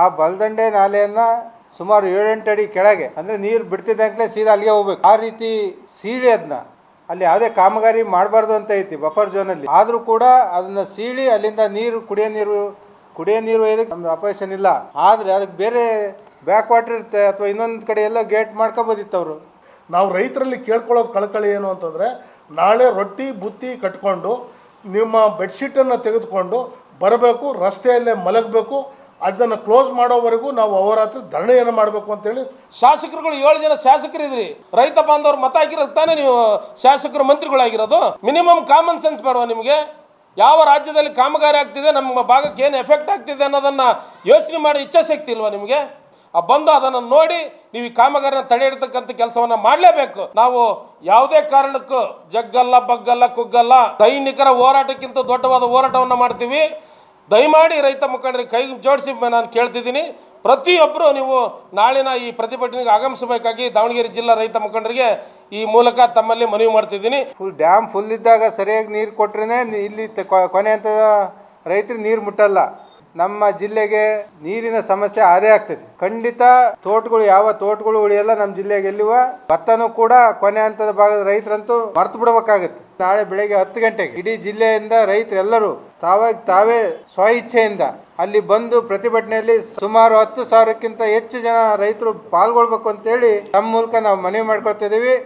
ಆ ಬಲದಂಡೆ ನಾಲೆಯನ್ನು ಸುಮಾರು ಏಳೆಂಟು ಅಡಿ ಕೆಳಗೆ, ಅಂದ್ರೆ ನೀರು ಬಿಡ್ತಿದ್ದಂಕ್ಲೆ ಸೀದಾ ಅಲ್ಲಿಗೆ ಹೋಗ್ಬೇಕು. ಆ ರೀತಿ ಸೀಳಿ ಅದನ್ನ ಅಲ್ಲಿ ಯಾವುದೇ ಕಾಮಗಾರಿ ಮಾಡಬಾರ್ದು ಅಂತ ಐತಿ ಬಫರ್ ಝೋನಲ್ಲಿ ಆದರೂ ಕೂಡ ಅದನ್ನ ಸೀಳಿ ಅಲ್ಲಿಂದ ನೀರು, ಕುಡಿಯೋ ನೀರು ಕುಡಿಯೋ ನೀರು ಒಯ್ಯೋದಕ್ಕೆ ನಮ್ದು ಅಪರೇಷನ್ ಇಲ್ಲ. ಆದರೆ ಅದಕ್ಕೆ ಬೇರೆ ಬ್ಯಾಕ್ ವಾಟರ್ ಇರುತ್ತೆ, ಅಥವಾ ಇನ್ನೊಂದು ಕಡೆ ಎಲ್ಲ ಗೇಟ್ ಮಾಡ್ಕೋಬೋದಿತ್ತು ಅವರು. ನಾವು ರೈತರಲ್ಲಿ ಕೇಳ್ಕೊಳ್ಳೋದು ಕಳಕಳಿ ಏನು ಅಂತಂದರೆ, ನಾಳೆ ರೊಟ್ಟಿ, ಬುತ್ತಿ ಕಟ್ಕೊಂಡು, ನಿಮ್ಮ ಬೆಡ್ಶೀಟನ್ನು ತೆಗೆದುಕೊಂಡು ಬರಬೇಕು, ರಸ್ತೆಯಲ್ಲೇ ಮಲಗಬೇಕು ಅದನ್ನು ಕ್ಲೋಸ್ ಮಾಡೋವರೆಗೂ ನಾವು ಅವರಾತ್ರಿ ಧರಣಿಯನ್ನು ಮಾಡಬೇಕು ಅಂತೇಳಿ ಶಾಸಕರುಗಳು ಏಳು ಜನ ಶಾಸಕರಿದ್ರಿ. ರೈತ ಬಾಂಧವ್ರು ಮತ ಹಾಕಿರೋದು ತಾನೇ ನೀವು ಶಾಸಕರು ಮಂತ್ರಿಗಳಾಗಿರೋದು? ಮಿನಿಮಮ್ ಕಾಮನ್ ಸೆನ್ಸ್ ಬೇಡವಾ ನಿಮಗೆ? ಯಾವ ರಾಜ್ಯದಲ್ಲಿ ಕಾಮಗಾರಿ ಆಗ್ತಿದೆ, ನಮ್ಮ ಭಾಗಕ್ಕೆ ಏನು ಎಫೆಕ್ಟ್ ಆಗ್ತಿದೆ ಅನ್ನೋದನ್ನು ಯೋಚನೆ ಮಾಡಿ ಇಚ್ಛಾಶಕ್ತಿ ಇಲ್ವಾ ನಿಮಗೆ? ಆ ಬಂದು ಅದನ್ನು ನೋಡಿ ನೀವು ಈ ಕಾಮಗಾರಿನ ತಡೆ ಕೆಲಸವನ್ನು ಕೆಲಸವನ್ನ ಮಾಡಲೇಬೇಕು. ನಾವು ಯಾವುದೇ ಕಾರಣಕ್ಕೂ ಜಗ್ಗಲ್ಲ, ಬಗ್ಗಲ್ಲ, ಕುಗ್ಗಲ್ಲ, ಸೈನಿಕರ ಹೋರಾಟಕ್ಕಿಂತ ದೊಡ್ಡವಾದ ಹೋರಾಟವನ್ನು ಮಾಡ್ತೀವಿ. ದಯಮಾಡಿ ರೈತ ಮುಖಂಡರಿಗೆ ಕೈ ಜೋಡಿಸಿ ನಾನು ಕೇಳ್ತಿದ್ದೀನಿ. ಪ್ರತಿಯೊಬ್ಬರು ನೀವು ನಾಳಿನ ಈ ಪ್ರತಿಭಟನೆಗೆ ಆಗಮಿಸಬೇಕಾಗಿ ದಾವಣಗೆರೆ ಜಿಲ್ಲಾ ರೈತ ಮುಖಂಡರಿಗೆ ಈ ಮೂಲಕ ತಮ್ಮಲ್ಲಿ ಮನವಿ ಮಾಡ್ತಿದ್ದೀನಿ. ಫುಲ್ ಡ್ಯಾಮ್ ಫುಲ್ ಇದ್ದಾಗ ಸರಿಯಾಗಿ ನೀರು ಕೊಟ್ರೇ ಇಲ್ಲಿ ಕೊನೆ ಹಂತದ ರೈತರಿಗೆ ನೀರು ಮುಟ್ಟಲ್ಲ. ನಮ್ಮ ಜಿಲ್ಲೆಗೆ ನೀರಿನ ಸಮಸ್ಯೆ ಅದೇ ಆಗ್ತದೆ ಖಂಡಿತ ತೋಟಗಳು, ಯಾವ ತೋಟಗಳು ಉಳಿಯಲ್ಲ ನಮ್ಮ ಜಿಲ್ಲೆಗೆ ಎಲ್ಲಿವ? ಭತ್ತನೂ ಕೂಡ ಕೊನೆ ಹಂತದ ಭಾಗದ ರೈತರಂತೂ ಮರ್ತು ಬಿಡಬೇಕಾಗತ್ತೆ. ನಾಳೆ ಬೆಳಗ್ಗೆ ಹತ್ತು ಗಂಟೆಗೆ ಇಡೀ ಜಿಲ್ಲೆಯಿಂದ ರೈತರೆಲ್ಲರೂ ತಾವಾಗಿ ತಾವೇ ಸ್ವ ಇಚ್ಛೆಯಿಂದ ಅಲ್ಲಿ ಬಂದು ಪ್ರತಿಭಟನೆಯಲ್ಲಿ ಸುಮಾರು ಹತ್ತು ಸಾವಿರಕ್ಕಿಂತ ಹೆಚ್ಚು ಜನ ರೈತರು ಪಾಲ್ಗೊಳ್ಬೇಕು ಅಂತೇಳಿ ನಮ್ಮ ಮೂಲಕ ನಾವು ಮನವಿ ಮಾಡ್ಕೊಳ್ತಾ ಇದೀವಿ.